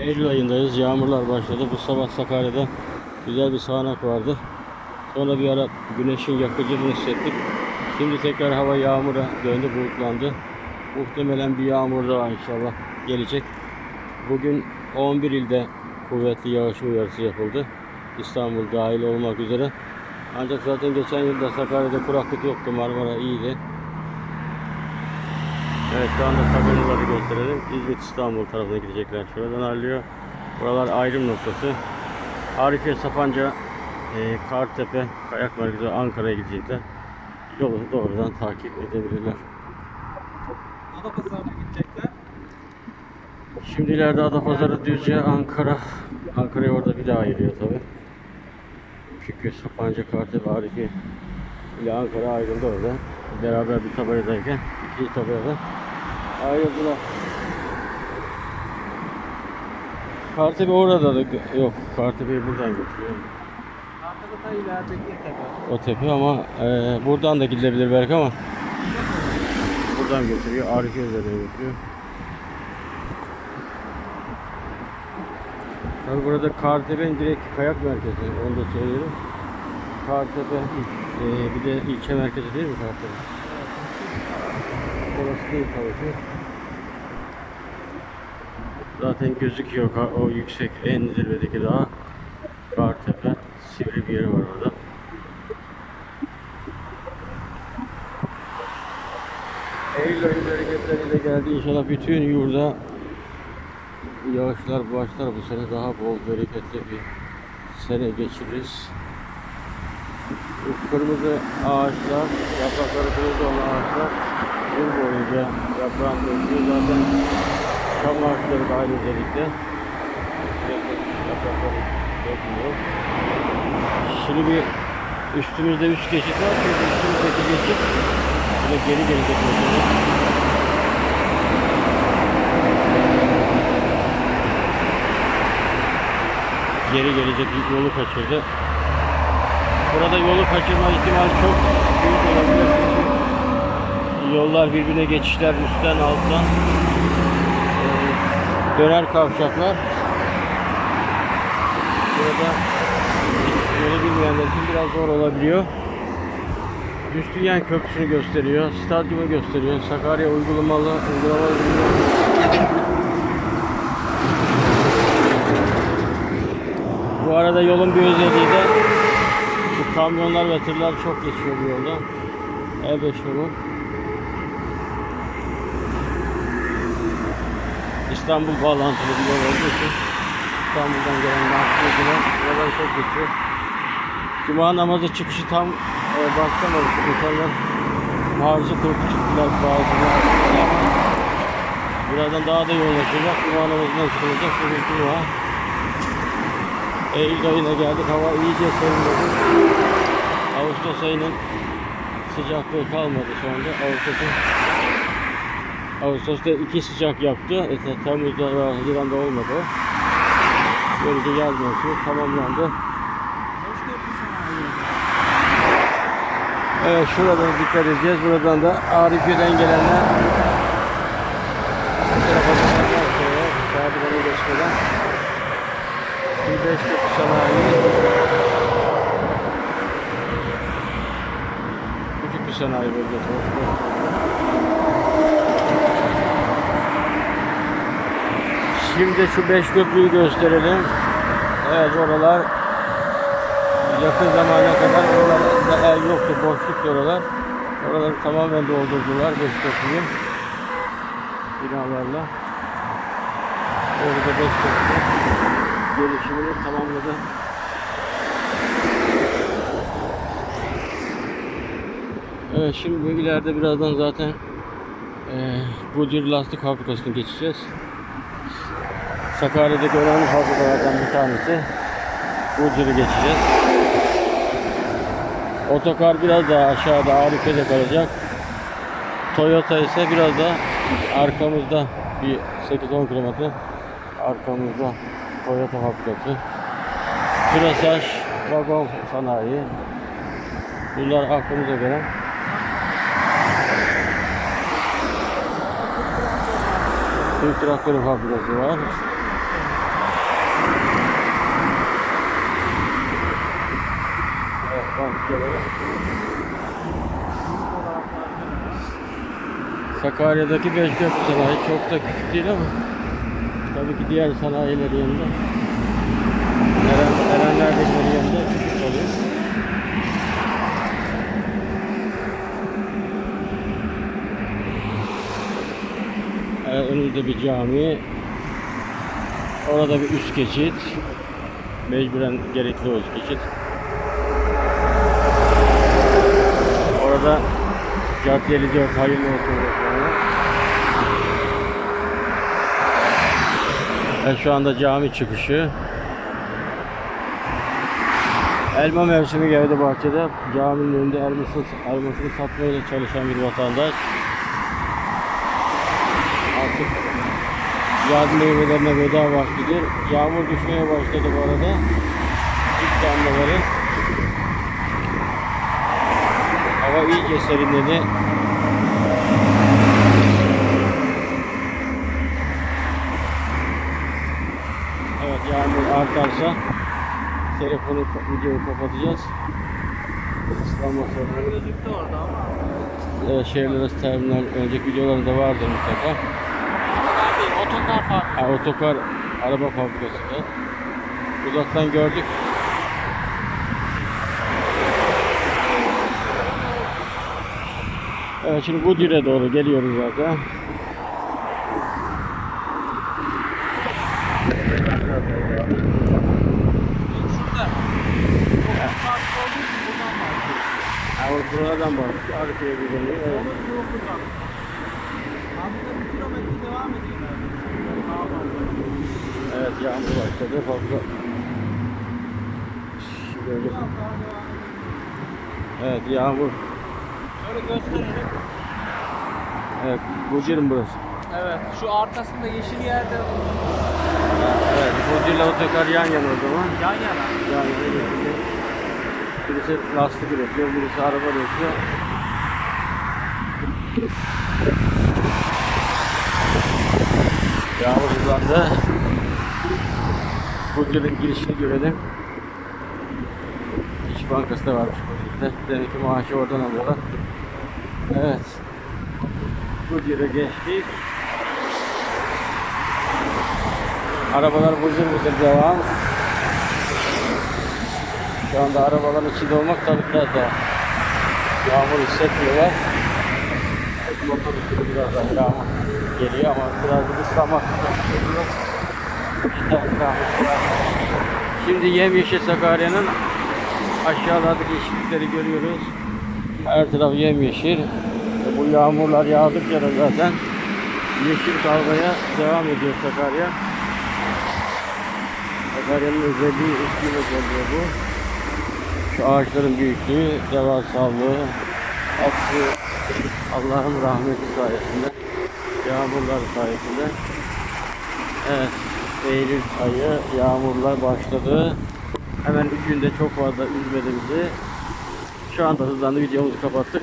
Eylül ayındayız. Yağmurlar başladı. Bu sabah Sakarya'da güzel bir sağanak vardı. Sonra bir ara güneşin yakıcılığını hissettik. Şimdi tekrar hava yağmura döndü, bulutlandı. Muhtemelen bir yağmur daha inşallah gelecek. Bugün 11 ilde kuvvetli yağış uyarısı yapıldı. İstanbul dahil olmak üzere. Ancak zaten geçen yılda Sakarya'da kuraklık yoktu. Marmara iyiydi. Evet şu anda tabelaları gösterelim. İzmit İstanbul tarafına gidecekler. Şuradan ayrılıyor. Buralar ayrım noktası. Arifiye Sapanca, e, Kartepe, Kayak Merkezi Ankara'ya gidecekler. Yolu doğrudan takip edebilirler. Adapazarı'na gidecekler. Şimdi ileride Adapazarı, Düzce, Ankara. Ankara'ya orada bir daha ayırıyor tabi. Çünkü Sapanca, Kartepe, Arifiye ile Ankara ayrıldı orada. Beraber bir tabeladayken iki tabelada ayrıldılar. Kartepe orada da yok. Kartepe'yi buradan götürüyor. Arkada da ilerideki tepe. O tepe ama e, buradan da gidilebilir belki ama buradan götürüyor. Arife üzerine götürüyor. Tabi burada Kartepe'nin direkt kayak merkezi. Onu da söyleyelim. Kartepe e, bir de ilçe merkezi değil mi Kartepe? Orası değil tabii ki. Zaten gözüküyor o yüksek en zirvedeki dağ Kartepe. Sivri bir yeri var orada. Eylül ayı bereketleriyle geldi. İnşallah bütün yurda yağışlar başlar bu sene daha bol bereketli bir sene geçiririz. Bu kırmızı ağaçlar, yaprakları kırmızı olan ağaçlar yıl boyunca yaprağını döküyor. Zaten çam ağaçları dahil özellikle yaprakları dökmüyor. Şimdi bir üstümüzde üst geçit var. Çünkü üstümüzdeki geçit bir geri gelecek mesela. Geri gelecek yolu kaçırdı. Burada yolu kaçırma ihtimali çok büyük olabilir. Yollar birbirine geçişler üstten alttan Ee, döner kavşaklar. Burada yolu bilmeyenler için biraz zor olabiliyor. Üstünyen Köprüsü'nü gösteriyor, stadyumu gösteriyor, Sakarya uygulamalı uygulama Bu arada yolun bir özelliği de bu kamyonlar ve tırlar çok geçiyor bu yolda. E5 yolu. İstanbul bağlantılı bir yol olduğu için İstanbul'dan gelen nakliyeciler buradan çok geçiyor. Cuma namazı çıkışı tam e, başlamadı. İnsanlar harcı kılıp çıktılar bazıları. Birazdan daha da yoğunlaşacak. Cuma namazından çıkılacak. Bugün Cuma. Eylül ayına geldik. Hava iyice serinledi. Ağustos ayının sıcaklığı kalmadı şu anda. Ağustos'un Ağustos'ta iki sıcak yaptı. E, Temmuz'da ve Haziran'da olmadı. Böylece yaz mevsimi tamamlandı. Evet şuradan dikkat edeceğiz. Buradan da Arifiye'den gelenler bu tarafa sanayi. Küçük bir sanayi bölgesi. Şimdi şu beş köprüyü gösterelim. Evet oralar yakın zamana kadar oralarda el yoktu, boşluktu oralar. Oraları tamamen doldurdular Beşiktaş'ın binalarla. Orada Beşiktaş'ın gelişimini tamamladı. Evet şimdi ileride birazdan zaten eee Goodyear lastik fabrikasına geçeceğiz. Sakarya'daki önemli fabrikalardan bir tanesi. Goodyear'ı geçeceğiz. Otokar biraz daha aşağıda Arifiye'de kalacak. Toyota ise biraz da arkamızda bir 8-10 kilometre arkamızda Toyota fabrikası. Tırasaj, vagon sanayi. Bunlar aklımıza gelen. Büyük traktör fabrikası var. Evet, Sakarya'daki Beşiktaş sanayi çok da küçük değil ama tabii ki diğer sanayiler yanında Eren, Erenler'dekileri yanında küçük Ee, bir cami. Orada bir üst geçit. Mecburen gerekli o üst geçit. Orada Caddeli diyor hayırlı olsun. Evet, şu anda cami çıkışı. Elma mevsimi geldi bahçede. Caminin önünde elmasını, elmasını satmaya çalışan bir vatandaş. Yaz meyvelerine veda vaktidir. Yağmur düşmeye başladı bu arada. İlk damlaları. Hava iyice serinledi. Evet yağmur artarsa telefonu videoyu kapatacağız. İstanbul ama. Evet, şehirler terminal önceki videolarında vardır mutlaka. Otogar farkı. Ha, otokar araba fabrikası da. Uzaktan gördük. Evet şimdi Goodyear'e doğru geliyoruz zaten. Buradan bak. Arkaya bir dönüyor. Evet. Onun yolu buradan. Abi de bir kilometre devam ediyor. Daha fazla. evet yağmur başladı. Fazla. Şimdi öyle- Biraz daha devam edelim. Evet yağmur. Şöyle gösterelim. Evet Goodyear'ın burası. Evet. Şu arkasında yeşil yerde Evet Goodyear'la otokar yan yana o zaman. yan yana. Yani öyle Birisi lastik üretiyor, birisi araba üretiyor. Yağmur hızlandı. Goodyear'ın girişini görelim. İş Bankası da varmış Goodyear'da. Demek ki maaşı oradan alıyorlar. Evet. Goodyear'a geçtik. Arabalar vızır vızır devam. Şu anda arabaların içinde olmak tabii biraz daha yağmur hissetmiyorlar. Motor biraz daha yağmur geliyor ama biraz da Şimdi yemyeşil Sakarya'nın aşağılardaki yeşillikleri görüyoruz. Her taraf yemyeşil. Bu yağmurlar yağdıkça da zaten yeşil kalmaya devam ediyor Sakarya. Sakarya'nın özelliği, iklim özelliği bu. Şu ağaçların büyüklüğü, devasallığı, hepsi Allah'ın rahmeti sayesinde, yağmurlar sayesinde. Evet, Eylül ayı yağmurlar başladı. Hemen üçünde çok fazla üzmedi bizi. Şu anda hızlandı videomuzu kapattık.